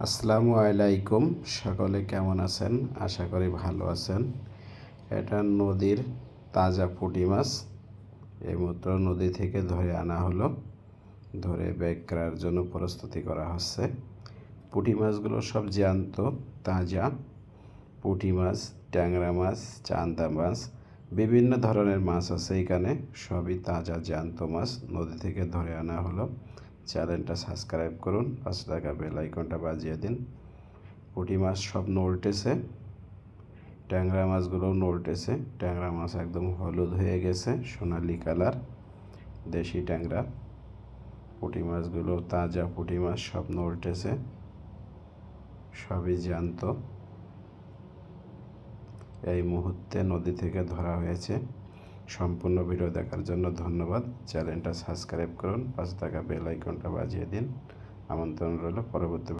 আসসালামু আলাইকুম। সকলে কেমন আছেন? আশা করি ভালো আছেন। এটা নদীর তাজা পুঁটি মাছ। এই এইমাত্র নদী থেকে ধরে আনা হলো। ধরে ব্যাগ করার জন্য প্রস্তুতি করা হচ্ছে। পুঁটি মাছগুলো সব জ্যান্ত, তাজা। পুঁটি মাছ, ট্যাংরা মাছ, চান্দা মাছ, বিভিন্ন ধরনের মাছ আছে এখানে। সবই তাজা, জ্যান্ত মাছ। নদী থেকে ধরে আনা হলো। চ্যানেলটা সাবস্ক্রাইব করুন পাঁচ টাকা বেল আইকনটা বাজিয়ে দিন। পুঁটি মাছ সব নলটেছে ট্যাংরা মাছগুলোও নলটেছে ট্যাংরা মাছ একদম হলুদ হয়ে গেছে, সোনালি কালার, দেশি ট্যাংরা। পুঁটি মাছগুলো, তাজা পুঁটি মাছ সব নলটেছে সবই জ্যান্ত। এই মুহূর্তে নদী থেকে ধরা হয়েছে। সম্পূর্ণ ভিডিও দেখার জন্য ধন্যবাদ। চ্যানেলটা সাবস্ক্রাইব করুন, পাশে থাকা বেল আইকনটা বাজিয়ে দিন। আমন্ত্রণ রইল পরবর্তী